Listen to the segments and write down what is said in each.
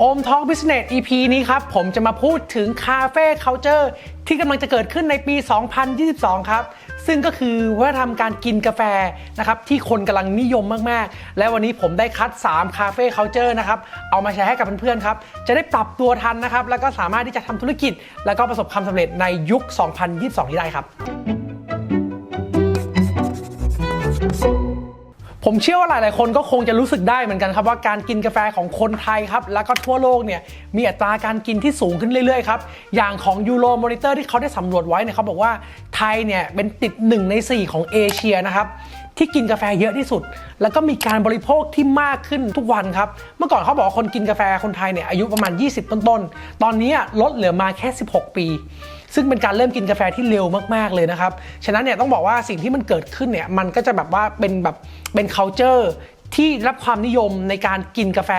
โอมทอ l k บิสเนส EP นี้ครับ ผมจะมาพูดถึงคาเฟ่ c u เจอร์ที่กำลังจะเกิดขึ้นในปี 2022 ครับ ซึ่งก็คือวัฒนธรรมการกินกาแฟนะครับที่คนกำลังนิยมมากๆ และวันนี้ผมได้คัด 3 คาเฟ่ c u เจอร์นะครับ เอามาแชร์ให้กับเพื่อนๆครับ จะได้ปรับตัวทันนะครับ แล้วก็สามารถที่จะทำธุรกิจ แล้วก็ประสบความสำเร็จในยุค 2022 นี้ได้ครับ ผมเชื่อว่าหลาย ๆ คนก็คงจะรู้สึกได้เหมือนกันครับว่าการกินกาแฟของคนไทยครับ แล้วก็ทั่วโลกเนี่ยมีอัตราการกินที่สูงขึ้นเรื่อย ๆ ครับ อย่างของยูโรมอนิเตอร์ที่เขาได้สำรวจไว้เนี่ยเขาบอกว่าไทยเนี่ยเป็นติด 1 ใน 4 ของเอเชียนะครับ ที่กินกาแฟเยอะที่สุด แล้วก็มีการบริโภคที่มากขึ้นทุกวันครับ เมื่อก่อนเขาบอกคนกินกาแฟคนไทยเนี่ยอายุประมาณ 20 ต้นๆตอนนี้ลดเหลือมาแค่ 16 ปี ซึ่งเป็นการเริ่มกินกาแฟที่เร็วมาก ๆ เลยนะครับ ฉะนั้นเนี่ยต้องบอกว่าสิ่งที่มันเกิดขึ้นเนี่ยมันก็จะแบบว่าเป็นแบบเป็น culture ที่รับความนิยมในการกินกาแฟ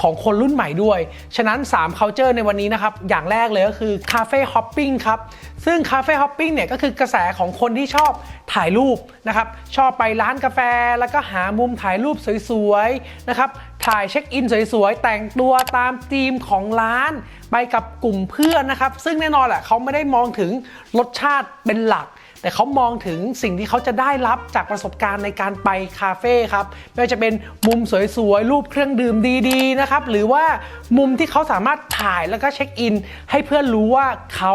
ของคนรุ่นใหม่ด้วย ฉะนั้น 3 culture ในวันนี้นะครับ อย่างแรกเลยก็คือคาเฟ่ฮอปปิ้งครับ ซึ่งคาเฟ่ฮอปปิ้งเนี่ยก็คือกระแสของคนที่ชอบถ่ายรูปนะครับ ชอบไปร้านกาแฟแล้วก็หามุมถ่ายรูปสวยๆนะครับ ถ่ายเช็คอินสวยๆ แต่งตัวตามธีมของร้าน ไปกับกลุ่มเพื่อนนะครับ ซึ่งแน่นอนแหละเขาไม่ได้มองถึงรสชาติเป็นหลัก แต่เขามองถึงสิ่งที่เขาจะได้รับจากประสบการณ์ในการไปคาเฟ่ครับไม่ว่าจะเป็นมุมสวยๆรูปเครื่องดื่มดีๆนะครับหรือว่ามุมที่เขาสามารถถ่ายแล้วก็เช็คอิน ให้เพื่อนรู้ว่าเขา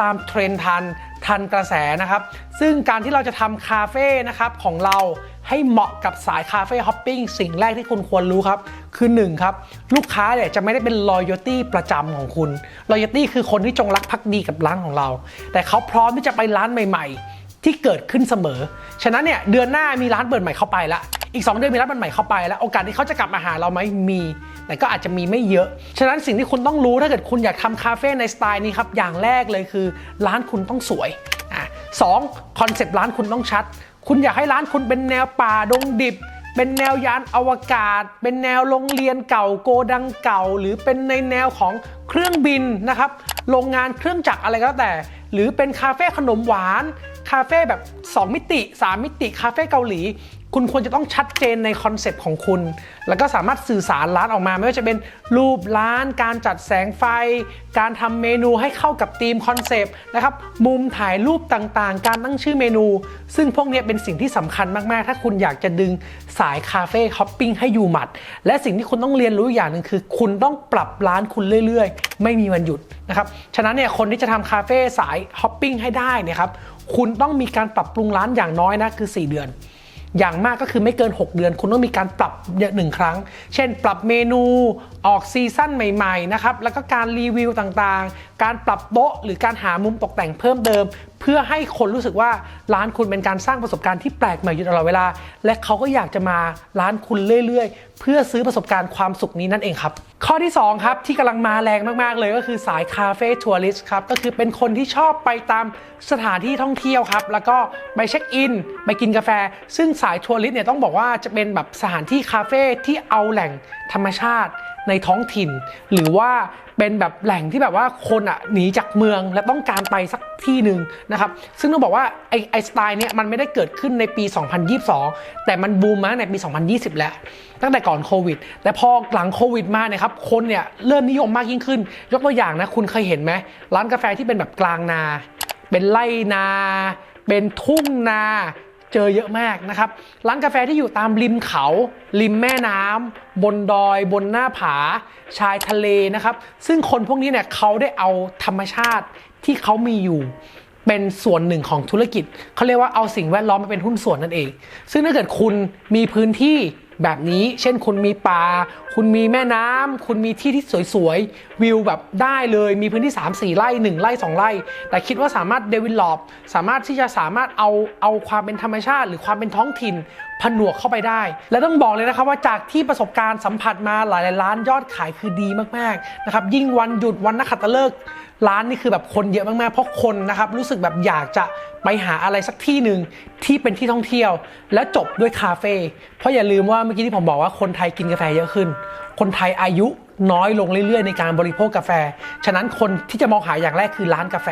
ตามเทรนทัน ทันกระแสนะครับ ซึ่งการที่เราจะทำคาเฟ่นะครับของเราให้เหมาะกับสายคาเฟ่ฮอปปิ้งสิ่งแรกที่คุณควรรู้ครับ คือ 1 ครับ ลูกค้าเนี่ยจะไม่ได้เป็น loyalty ประจำของคุณ loyalty คือคนที่จงรักภักดีกับร้านของเรา แต่เขาพร้อมที่จะไปร้านใหม่ ๆ ที่เกิดขึ้นเสมอ ฉะนั้นเนี่ยเดือนหน้ามีร้านเปิดใหม่เข้าไปละ อีก 2 เดือนมีร้านเปิดใหม่เข้าไปแล้วโอกาสที่เขาจะกลับมาหาเราไหมมี แต่ก็อาจจะมีไม่เยอะ ฉะนั้นสิ่งที่คุณต้องรู้ถ้าเกิดคุณอยากทำคาเฟ่ในสไตล์นี้ครับอย่างแรกเลยคือ ร้านคุณต้องสวยอะสองคอนเซปต์ร้านคุณต้องชัด คุณอยากให้ร้านคุณเป็นแนวป่าดงดิบเป็นแนวยานอวกาศ เป็นแนวโรงเรียนเก่าโกดังเก่า หรือเป็นในแนวของเครื่องบินนะครับโรงงานเครื่องจักรอะไรก็แล้วแต่ หรือเป็นคาเฟ่ขนมหวาน คาเฟ่แบบ 2 มิติ 3 มิติ คาเฟ่เกาหลี คุณควรจะต้องชัดเจนในคอนเซปต์ของคุณ แล้วก็สามารถสื่อสารร้านออกมา ไม่ว่าจะเป็นรูปร้าน การจัดแสงไฟ การทำเมนูให้เข้ากับธีมคอนเซปต์นะครับ มุมถ่ายรูปต่างๆ การตั้งชื่อเมนู ซึ่งพวกนี้เป็นสิ่งที่สำคัญมากๆ ถ้าคุณอยากจะดึงสายคาเฟ่ฮอปปิ้งให้อยู่หมัด และสิ่งที่คุณต้องเรียนรู้อย่างหนึ่งคือ คุณต้องปรับร้านคุณเรื่อยๆ ไม่มีวันหยุดนะครับ ฉะนั้นเนี่ยคนที่จะทำคาเฟ่สายฮอปปิ้งให้ได้เนยครับ คุณต้องมีการปรับปรุงร้านอย่างน้อยนะคือ 4 เดือน อย่างมากก็คือไม่เกิน 6 เดือน คุณต้องมีการปรับหนึ่งครั้ง เช่น ปรับเมนูออกซีซั่นใหม่ๆนะครับแล้วก็การรีวิวต่างๆ การปรับโต๊ะหรือการหามุมตกแต่งเพิ่มเติมเพื่อให้คนรู้สึกว่าร้านคุณเป็นการสร้างประสบการณ์ที่แปลกใหม่อยู่ตลอดเวลา และเขาก็อยากจะมาร้านคุณเรื่อยๆ เพื่อซื้อประสบการณ์ความสุขนี้นั่นเองครับ ข้อที่ 2 ครับ ที่กำลังมาแรงมากๆ เลยก็คือสายคาเฟ่ทัวริสครับ ก็คือเป็นคนที่ชอบไปตามสถานที่ท่องเที่ยวครับ แล้วก็ไปเช็คอินไปกินกาแฟ ซึ่งสายทัวริสเนี่ยต้องบอกว่าจะเป็นแบบสถานที่คาเฟ่ที่เอาแหล่งธรรมชาติในท้องถิ่น หรือว่าเป็นแบบแหล่งที่แบบว่าคนอะหนีจากเมืองและต้องการไปสักที่หนึ่งนะครับซึ่งต้องบอกว่าไอไอสไตล์เนี้ยมันไม่ได้เกิดขึ้นในปี 2022 แต่มันบูมมาในปี 2020 แล้ว ตั้งแต่ก่อนโควิด แต่พอหลังโควิดมาเนี่ยครับคนเนี่ยเริ่มนิยมมากยิ่งขึ้น ยกตัวอย่างนะคุณเคยเห็นไหมร้านกาแฟที่เป็นแบบกลางนา เป็นไร่นา เป็นทุ่งนาเจอเยอะมากนะครับ ร้านกาแฟที่อยู่ตามริมเขา ริมแม่น้ำบนดอย บนหน้าผา ชายทะเลนะครับ ซึ่งคนพวกนี้เนี่ยเขาได้เอาธรรมชาติที่เขามีอยู่ เป็นส่วนหนึ่งของธุรกิจ เขาเรียกว่าเอาสิ่งแวดล้อมมาเป็นหุ้นส่วนนั่นเอง ซึ่งถ้าเกิดคุณมีพื้นที่แบบนี้ เช่นคุณมีป่า คุณมีแม่น้ำคุณมีที่ที่สวยๆ วิวแบบได้เลย มีพื้นที่ 3 4 ไร่ 1 ไร่ 2 ไร่ แต่คิดว่าสามารถเดเวลลอป สามารถที่จะสามารถเอาเอาความเป็นธรรมชาติ หรือความเป็นท้องถิ่น ผนวกเข้าไปได้ และต้องบอกเลยนะครับว่าจากที่ประสบการณ์สัมผัสมาหลายๆร้านยอดขายคือดีมากๆนะครับยิ่งวันหยุดวันนักขัตฤกษ์ร้านนี่คือแบบคนเยอะมากๆ เพราะคนนะครับรู้สึกแบบอยากจะไปหาอะไรสักที่หนึ่งที่เป็นที่ท่องเที่ยว แล้วจบด้วยคาเฟ่เพราะอย่าลืมว่าเมื่อกี้ที่ผมบอกว่าคนไทยกินกาแฟเยอะขึ้น คนไทยอายุน้อยลงเรื่อยๆ ในการบริโภคกาแฟ ฉะนั้นคนที่จะมองหาอย่างแรกคือร้านกาแฟ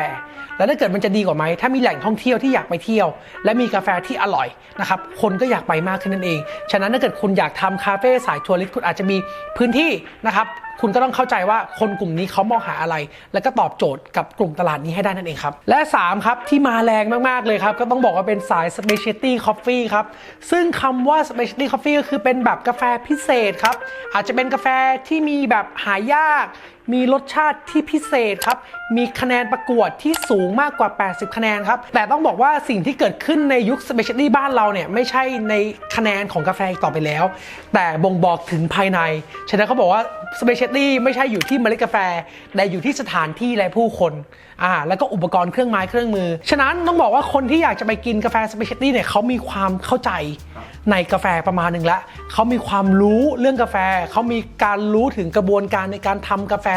แล้วถ้าเกิดมันจะดีกว่าไหม ถ้ามีแหล่งท่องเที่ยวที่อยากไปเที่ยว และมีกาแฟที่อร่อยนะครับ คนก็อยากไปมากขึ้นนั่นเอง ฉะนั้นถ้าเกิดคุณอยากทำคาเฟ่สายทัวริสต์คุณอาจจะมีพื้นที่นะครับ คุณก็ต้องเข้าใจว่าคนกลุ่มนี้เขามองหาอะไร แล้วก็ตอบโจทย์กับกลุ่มตลาดนี้ให้ได้นั่นเองครับ และ 3 ครับ ที่มาแรงมาก ๆ เลยครับ ก็ต้องบอกว่าเป็นสาย specialty coffee ครับ ซึ่งคำว่า specialty coffee ก็คือเป็นแบบกาแฟพิเศษครับ อาจจะเป็นกาแฟที่มีแบบหายาก มีรสชาติที่พิเศษครับ มีคะแนนประกวดที่สูงมากกว่า 80 คะแนนครับ แต่ต้องบอกว่าสิ่งที่เกิดขึ้นในยุค specialty บ้านเราเนี่ยไม่ใช่ในคะแนนของกาแฟต่อไปแล้ว แต่บ่งบอกถึงภายใน ฉะนั้นเขาบอกว่า specialty ไม่ใช่อยู่ที่เมล็ดกาแฟ แต่อยู่ที่สถานที่และผู้คนอ่าแล้วก็อุปกรณ์เครื่องไม้เครื่องมือ ฉะนั้นต้องบอกว่าคนที่อยากจะไปกินกาแฟ specialty เนี่ยเขามีความเข้าใจ ในกาแฟประมาณหนึ่งแล้วเขามีความรู้เรื่องกาแฟ เขามีการรู้ถึงกระบวนการในการทำกาแฟ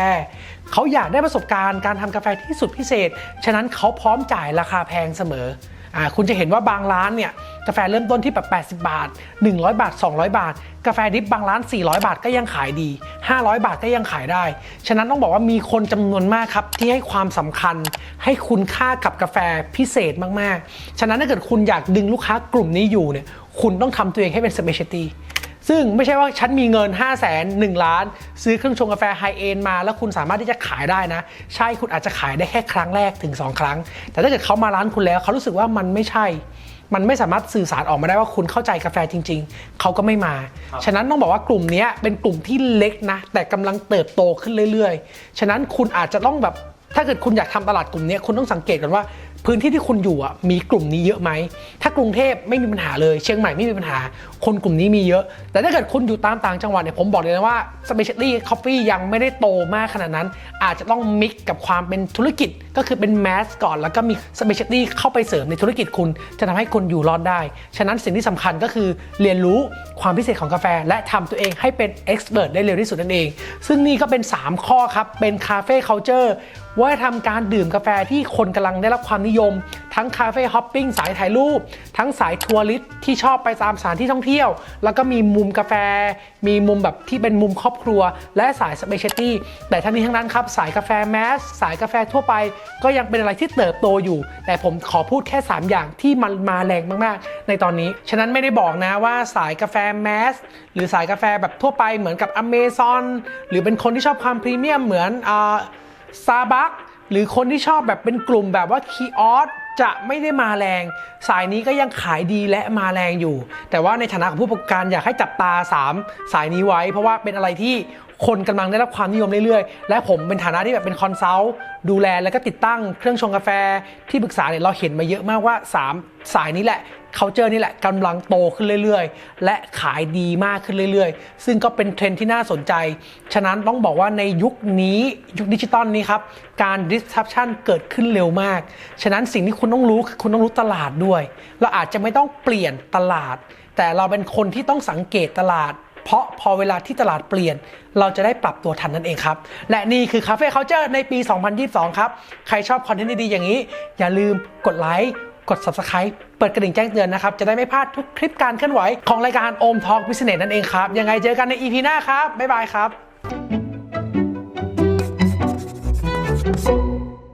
เขาอยากได้ประสบการณ์การทำกาแฟที่สุดพิเศษ ฉะนั้นเขาพร้อมจ่ายราคาแพงเสมออ่าคุณจะเห็นว่าบางร้านเนี่ยกาแฟเริ่มต้นที่แบบ 80 บาท 100 บาท 200 บาท กาแฟดิบบางร้าน 400 บาทก็ยังขายดี 500 บาทก็ยังขายได้ ฉะนั้นต้องบอกว่ามีคนจำนวนมากครับ ที่ให้ความสำคัญ ให้คุณค่ากับกาแฟพิเศษมาก ๆ ฉะนั้นถ้าเกิดคุณอยากดึงลูกค้ากลุ่มนี้อยู่เนี่ย คุณต้องทำตัวเองให้เป็น specialty ซึ่งไม่ใช่ว่าฉันมีเงิน 5 0 0แสน1ล้าน ซื้อเครื่องชงกาแฟไฮเอนมา แล้วคุณสามารถที่จะขายได้นะ ใช่คุณอาจจะขายได้แค่ครั้งแรกถึง 2 ครั้ง แต่ถ้าเกิดเขามาร้านคุณแล้วเขารู้สึกว่ามันไม่ใช่ มันไม่สามารถสื่อสารออกมาได้ว่าคุณเข้าใจกาแฟจริง ๆ เขาก็ไม่มา ฉะนั้นต้องบอกว่ากลุ่มเนี้ยเป็นกลุ่มที่เล็กนะ แต่กำลังเติบโตขึ้นเรื่อยๆ ฉะนั้นคุณอาจจะต้องแบบ ถ้าเกิดคุณอยากทำตลาดกลุ่มนี้คุณต้องสังเกตกันว่า พื้นที่ที่คุณอยู่อะมีกลุ่มนี้เยอะไหมถ้ากรุงเทพไม่มีปัญหาเลย เชียงใหม่ไม่มีปัญหา คนกลุ่มนี้มีเยอะ แต่ถ้าเกิดคุณอยู่ตามต่างจังหวัดเนี่ยผมบอกเลยนะว่า specialty coffee ยังไม่ได้โตมากขนาดนั้น อาจจะต้องมิกกับความเป็นธุรกิจก็คือเป็นแมสก่อน แล้วก็มี specialty เข้าไปเสริมในธุรกิจคุณ จะทำให้คนอยู่รอดได้ ฉะนั้นสิ่งที่สำคัญก็คือเรียนรู้ความพิเศษของกาแฟ และทำตัวเองให้เป็น expert ได้เร็วที่สุดนั่นเอง ซึ่งนี่ก็เป็น 3 ข้อครับเป็นคาเฟ่ culture ว่าทำการดื่มกาแฟที่คนกำลังได้รับความนิยมทั้งคาเฟ่ฮอปปิ้งสายถ่ายรูป ทั้งสายทัวริสที่ชอบไปตามสถานที่ท่องเที่ยว แล้วก็มีมุมกาแฟ มีมุมแบบที่เป็นมุมครอบครัว และสายสเปเชียลตี้แต่ทั้งนี้ทั้งนั้นครับ สายกาแฟแมส สายกาแฟทั่วไป ก็ยังเป็นอะไรที่เติบโตอยู่ แต่ผมขอพูดแค่ 3 อย่างที่มันมาแรงมากๆ ในตอนนี้ ฉะนั้นไม่ได้บอกนะว่าสายกาแฟแมส หรือสายกาแฟแบบทั่วไปเหมือนกับอเมซอนหรือเป็นคนที่ชอบความพรีเมียมเหมือนอาซาบักหรือคนที่ชอบแบบเป็นกลุ่มแบบว่าคีออส จะไม่ได้มาแรง สายนี้ก็ยังขายดีและมาแรงอยู่ แต่ว่าในฐานะของผู้ประกอบการอยากให้จับตา 3 สายนี้ไว้ เพราะว่าเป็นอะไรที่ คนกำลังได้รับความนิยมเรื่อยๆ และผมเป็นฐานะที่แบบเป็นคอนซัลท์ดูแลแล้วก็ติดตั้งเครื่องชงกาแฟที่ปรึกษาเนี่ยเราเห็นมาเยอะมากว่า 3 สายนี้แหละเขาเจอนี่แหละกำลังโตขึ้นเรื่อยๆ และขายดีมากขึ้นเรื่อยๆ ซึ่งก็เป็นเทรนที่น่าสนใจ ฉะนั้นต้องบอกว่าในยุคนี้ยุคดิจิตอลนี้ครับ การ disruption เกิดขึ้นเร็วมาก ฉะนั้นสิ่งที่คุณต้องรู้คือคุณต้องรู้ตลาดด้วย เราอาจจะไม่ต้องเปลี่ยนตลาด แต่เราเป็นคนที่ต้องสังเกตตลาด เพราะพอเวลาที่ตลาดเปลี่ยน เราจะได้ปรับตัวทันนั่นเองครับ และนี่คือคาเฟ่เคาเจอร์ในปี 2022 ครับ ใครชอบคอนเทนต์ดีๆอย่างนี้ อย่าลืมกดไลค์กด Subscribe เปิดกระดิ่งแจ้งเตือนนะครับ จะได้ไม่พลาดทุกคลิปการเคลื่อนไหวของรายการโอมทอล์กพิเศษนั่นเองครับ ยังไงเจอกันใน EP หน้าครับบ๊ายบายครับ